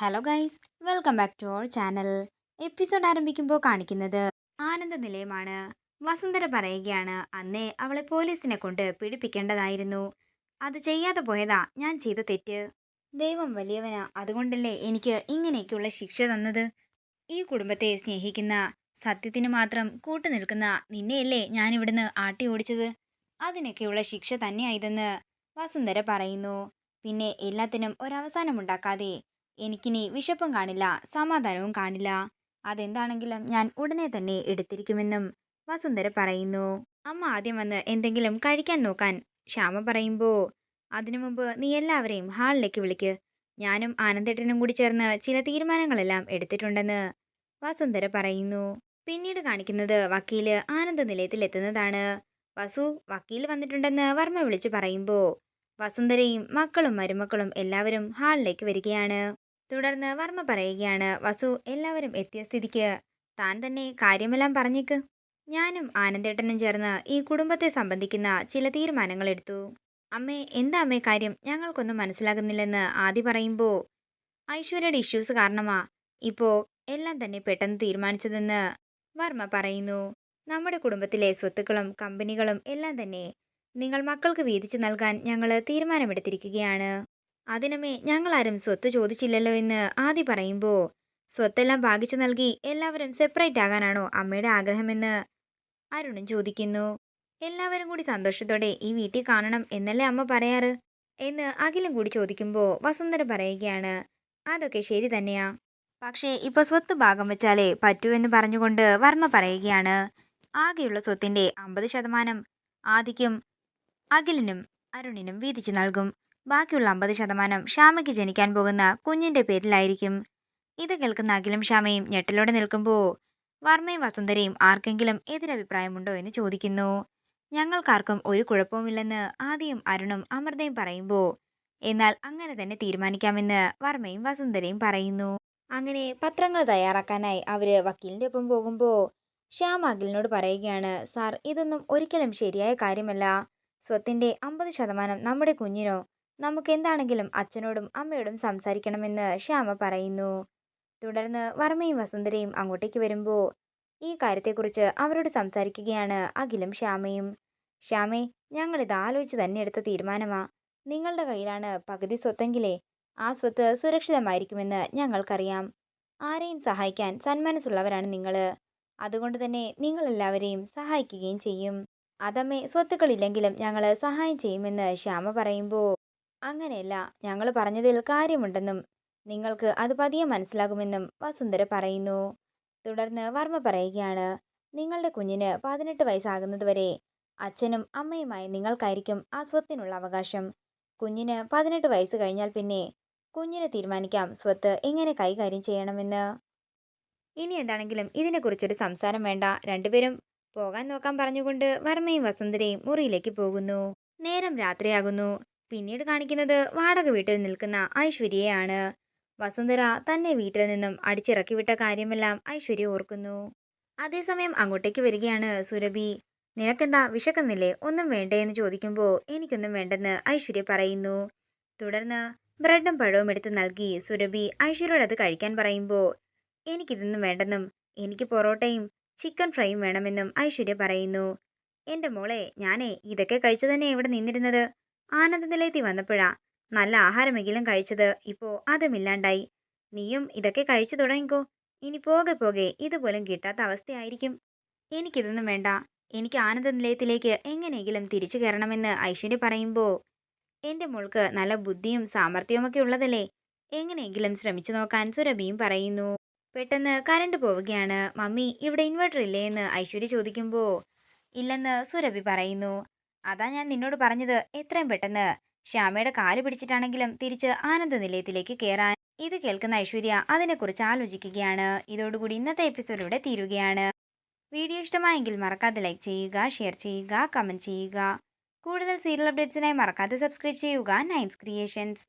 Hello guys welcome back to our channel episode ആരംഭിക്കുമ്പോൾ കാണിക്കുന്നത് ആനന്ദ നിലയമാണ് വസുന്ധര പറയുകയാണ് അന്നേ അവളെ പോലീസിനെ കൊണ്ട് പിടിപ്പിക്കേണ്ടതായിരുന്നു അത് ചെയ്യാതെ പോയതാ ഞാൻ ചെയ്ത തെറ്റ്. ദൈവം വലിയവനാ അതുകൊണ്ടല്ലേ എനിക്ക് ഇങ്ങനെയൊക്കെയുള്ള ശിക്ഷ തന്നത്? ഈ കുടുംബത്തെ സ്നേഹിക്കുന്ന സത്യത്തിന് മാത്രം കൂട്ടു നിൽക്കുന്ന നിന്നെയല്ലേ ഞാൻ ഇവിടുന്ന് ആട്ടി ഓടിച്ചത്? അതിനൊക്കെയുള്ള ശിക്ഷ തന്നെയായതെന്ന് വസുന്ധര പറയുന്നു. പിന്നെ എല്ലാത്തിനും ഒരവസാനമുണ്ടാക്കാതെ എനിക്കിനി വിശപ്പും കാണില്ല സമാധാനവും കാണില്ല. അതെന്താണെങ്കിലും ഞാൻ ഉടനെ തന്നെ എടുത്തിരിക്കുമെന്നും വസുന്ധര പറയുന്നു. അമ്മ ആദ്യം വന്ന് എന്തെങ്കിലും കഴിക്കാൻ നോക്കാൻ ശ്യാമ പറയുമ്പോൾ അതിനു മുമ്പ് നീ എല്ലാവരെയും ഹാളിലേക്ക് വിളിക്ക്. ഞാനും ആനന്ദേട്ടനും കൂടി ചേർന്ന് ചില തീരുമാനങ്ങളെല്ലാം എടുത്തിട്ടുണ്ടെന്ന് വസുന്ധര പറയുന്നു. പിന്നീട് കാണിക്കുന്നത് വക്കീൽ ആനന്ദ നിലയത്തിൽ എത്തുന്നതാണ് വസു വക്കീൽ വന്നിട്ടുണ്ടെന്ന് വർമ്മ വിളിച്ചു പറയുമ്പോൾ വസുന്ധരയും മക്കളും മരുമക്കളും എല്ലാവരും ഹാളിലേക്ക് വരികയാണ്. തുടർന്ന് വർമ്മ പറയുകയാണ് വസു എല്ലാവരും എത്തിയ സ്ഥിതിക്ക് താൻ തന്നെ കാര്യമെല്ലാം പറഞ്ഞേക്ക്. ഞാനും ആനന്ദേട്ടനും ചേർന്ന് ഈ കുടുംബത്തെ സംബന്ധിക്കുന്ന ചില തീരുമാനങ്ങൾ എടുത്തു. അമ്മേ എന്താ അമ്മേ കാര്യം? ഞങ്ങൾക്കൊന്നും മനസ്സിലാകുന്നില്ലെന്ന് ആദ്യ പറയുമ്പോൾ ഐശ്വര്യയുടെ ഇഷ്യൂസ് കാരണമാ ഇപ്പോൾ എല്ലാം തന്നെ പെട്ടെന്ന് തീരുമാനിച്ചതെന്ന് വർമ്മ പറയുന്നു. നമ്മുടെ കുടുംബത്തിലെ സ്വത്തുക്കളും കമ്പനികളും എല്ലാം തന്നെ നിങ്ങൾ മക്കൾക്ക് വീതിച്ചു നൽകാൻ ഞങ്ങൾ തീരുമാനമെടുത്തിരിക്കുകയാണ്. അതിനമേ ഞങ്ങളാരും സ്വത്ത് ചോദിച്ചില്ലല്ലോ എന്ന് ആദി പറയുമ്പോൾ സ്വത്തെല്ലാം ഭാഗിച്ചു നൽകി എല്ലാവരും സെപ്പറേറ്റ് ആകാനാണോ അമ്മയുടെ ആഗ്രഹമെന്ന്? അരുണും ചോദിക്കുന്നു. എല്ലാവരും കൂടി സന്തോഷത്തോടെ ഈ വീട്ടിൽ കാണണം എന്നല്ലേ അമ്മ പറയാറ്? എന്ന് അഖിലും കൂടി ചോദിക്കുമ്പോൾ വസുന്ധര പറയുകയാണ്. അതൊക്കെ ശരി തന്നെയാ. പക്ഷേ ഇപ്പോൾ സ്വത്ത് ഭാഗം വെച്ചാലേ പറ്റൂ എന്ന് പറഞ്ഞുകൊണ്ട് വർമ്മ പറയുകയാണ്. ആകെയുള്ള സ്വത്തിന്റെ അമ്പത് ശതമാനം ആദിക്കും അഖിലിനും അരുണിനും വീതിച്ചു നൽകും. ബാക്കിയുള്ള അമ്പത് ശതമാനം ശ്യാമയ്ക്ക് ജനിക്കാൻ പോകുന്ന കുഞ്ഞിന്റെ പേരിലായിരിക്കും. ഇത് കേൾക്കുന്ന അഖിലും ശ്യാമയും ഞെട്ടലോടെ നിൽക്കുമ്പോൾ വർമ്മയും വസുന്ധരയും ആർക്കെങ്കിലും എതിരഭിപ്രായമുണ്ടോ എന്ന് ചോദിക്കുന്നു. ഞങ്ങൾക്കാർക്കും ഒരു കുഴപ്പവുമില്ലെന്ന് ആദ്യം അരുണും അമൃതയും പറയുമ്പോൾ എന്നാൽ അങ്ങനെ തന്നെ തീരുമാനിക്കാമെന്ന് വർമ്മയും വസുന്ധരയും പറയുന്നു. അങ്ങനെ പത്രങ്ങൾ തയ്യാറാക്കാനായി അവർ വക്കീലിന്റെ ഒപ്പം പോകുമ്പോൾ ശ്യാം അഖിലിനോട് പറയുകയാണ് സാർ ഇതൊന്നും ഒരിക്കലും ശരിയായ കാര്യമല്ല. സ്വത്തിന്റെ അമ്പത് ശതമാനം നമ്മുടെ കുഞ്ഞിനോ നമുക്ക് എന്താണെങ്കിലും അച്ഛനോടും അമ്മയോടും സംസാരിക്കണമെന്ന് ശ്യാമ പറയുന്നു. തുടർന്ന് വർമ്മയും വസുന്ധരയും അങ്ങോട്ടേക്ക് വരുമ്പോൾ ഈ കാര്യത്തെക്കുറിച്ച് അവരോട് സംസാരിക്കുകയാണ് അഖിലും ശ്യാമയും. ശ്യാമേ ഞങ്ങളിത് ആലോചിച്ച് തന്നെ എടുത്ത തീരുമാനമാ. നിങ്ങളുടെ കയ്യിലാണ് പകുതി സ്വത്തെങ്കിലേ ആ സ്വത്ത് സുരക്ഷിതമായിരിക്കുമെന്ന് ഞങ്ങൾക്കറിയാം. ആരെയും സഹായിക്കാൻ സന്മനസ്സുള്ളവരാണ് നിങ്ങൾ അതുകൊണ്ട് തന്നെ നിങ്ങളെല്ലാവരെയും സഹായിക്കുകയും ചെയ്യും. അതമ്മേ സ്വത്തുക്കളില്ലെങ്കിലും ഞങ്ങൾ സഹായം ചെയ്യുമെന്ന് ശ്യാമ പറയുമ്പോൾ അങ്ങനെയല്ല. ഞങ്ങൾ പറഞ്ഞതിൽ കാര്യമുണ്ടെന്നും നിങ്ങൾക്ക് അത് പതിയെ മനസ്സിലാകുമെന്നും വസുന്ധര പറയുന്നു. തുടർന്ന് വർമ്മ പറയുകയാണ് നിങ്ങളുടെ കുഞ്ഞിന് പതിനെട്ട് വയസ്സാകുന്നതുവരെ അച്ഛനും അമ്മയുമായി നിങ്ങൾക്കായിരിക്കും ആ സ്വത്തിനുള്ള അവകാശം. കുഞ്ഞിന് പതിനെട്ട് വയസ്സ് കഴിഞ്ഞാൽ പിന്നെ കുഞ്ഞിനെ തീരുമാനിക്കാം. സ്വത്ത് എങ്ങനെ കൈകാര്യം ചെയ്യണമെന്ന്? ഇനി എന്താണെങ്കിലും ഇതിനെക്കുറിച്ചൊരു സംസാരം വേണ്ട. രണ്ടുപേരും പോകാൻ നോക്കാൻ പറഞ്ഞുകൊണ്ട് വർമ്മയും വസുന്ധരയും മുറിയിലേക്ക് പോകുന്നു. നേരം രാത്രിയാകുന്നു. പിന്നീട് കാണിക്കുന്നത് വാടക വീട്ടിൽ നിൽക്കുന്ന ഐശ്വര്യയാണ്. വസുന്ധര തന്നെ വീട്ടിൽ നിന്നും അടിച്ചിറക്കി വിട്ട കാര്യമെല്ലാം ഐശ്വര്യ ഓർക്കുന്നു. അതേസമയം അങ്ങോട്ടേക്ക് വരികയാണ് സുരഭി. നിനക്കെന്താ വിശക്കുന്നില്ലേ? ഒന്നും വേണ്ടേ? എന്ന് ചോദിക്കുമ്പോൾ എനിക്കൊന്നും വേണ്ടെന്ന് ഐശ്വര്യ പറയുന്നു. തുടർന്ന് ബ്രെഡും പഴവും എടുത്ത് നൽകി സുരഭി ഐശ്വര്യയോട് അത് കഴിക്കാൻ പറയുമ്പോൾ എനിക്കിതൊന്നും വേണ്ടെന്നും എനിക്ക് പൊറോട്ടയും ചിക്കൻ ഫ്രൈയും വേണമെന്നും ഐശ്വര്യ പറയുന്നു. എന്റെ മോളെ ഞാനേ ഇതൊക്കെ കഴിച്ചു തന്നെ ഇവിടെ നിന്നിരുന്നത്? ആനന്ദ നിലയത്തിൽ വന്നപ്പോഴാ നല്ല ആഹാരമെങ്കിലും കഴിച്ചത്. ഇപ്പോൾ അതുമില്ലാണ്ടായി നീയും ഇതൊക്കെ കഴിച്ചു തുടങ്ങിക്കോ. ഇനി പോകെ പോകെ ഇതുപോലും കിട്ടാത്ത അവസ്ഥയായിരിക്കും. എനിക്കിതൊന്നും വേണ്ട. എനിക്ക് ആനന്ദ നിലയത്തിലേക്ക് എങ്ങനെയെങ്കിലും തിരിച്ചു കയറണമെന്ന് ഐശ്വര്യ പറയുമ്പോൾ എന്റെ മോൾക്ക് നല്ല ബുദ്ധിയും സാമർഥ്യവുമൊക്കെ ഉള്ളതല്ലേ? എങ്ങനെയെങ്കിലും ശ്രമിച്ചു നോക്കാൻ സുരഭിയും പറയുന്നു. പെട്ടെന്ന് കരണ്ട് പോവുകയാണ്. മമ്മി ഇവിടെ ഇൻവെർട്ടർ ഇല്ലേ എന്ന് ഐശ്വര്യ ചോദിക്കുമ്പോൾ ഇല്ലെന്ന് സുരഭി പറയുന്നു. അതാ ഞാൻ നിന്നോട് പറഞ്ഞത്. എത്രയും പെട്ടെന്ന്. ശ്യാമയുടെ കാൽ പിടിച്ചിട്ടാണെങ്കിലും തിരിച്ച് ആനന്ദ നിലയത്തിലേക്ക് കയറാൻ ഇത് കേൾക്കുന്ന ഐശ്വര്യ അതിനെക്കുറിച്ച് ആലോചിക്കുകയാണ്. ഇതോടുകൂടി ഇന്നത്തെ എപ്പിസോഡ് ഇവിടെ തീരുകയാണ്. വീഡിയോ ഇഷ്ടമായെങ്കിൽ മറക്കാതെ ലൈക്ക് ചെയ്യുക ഷെയർ ചെയ്യുക കമന്റ് ചെയ്യുക. കൂടുതൽ സീരിയൽ അപ്ഡേറ്റ്സിനായി മറക്കാതെ സബ്സ്ക്രൈബ് ചെയ്യുക. Nines creations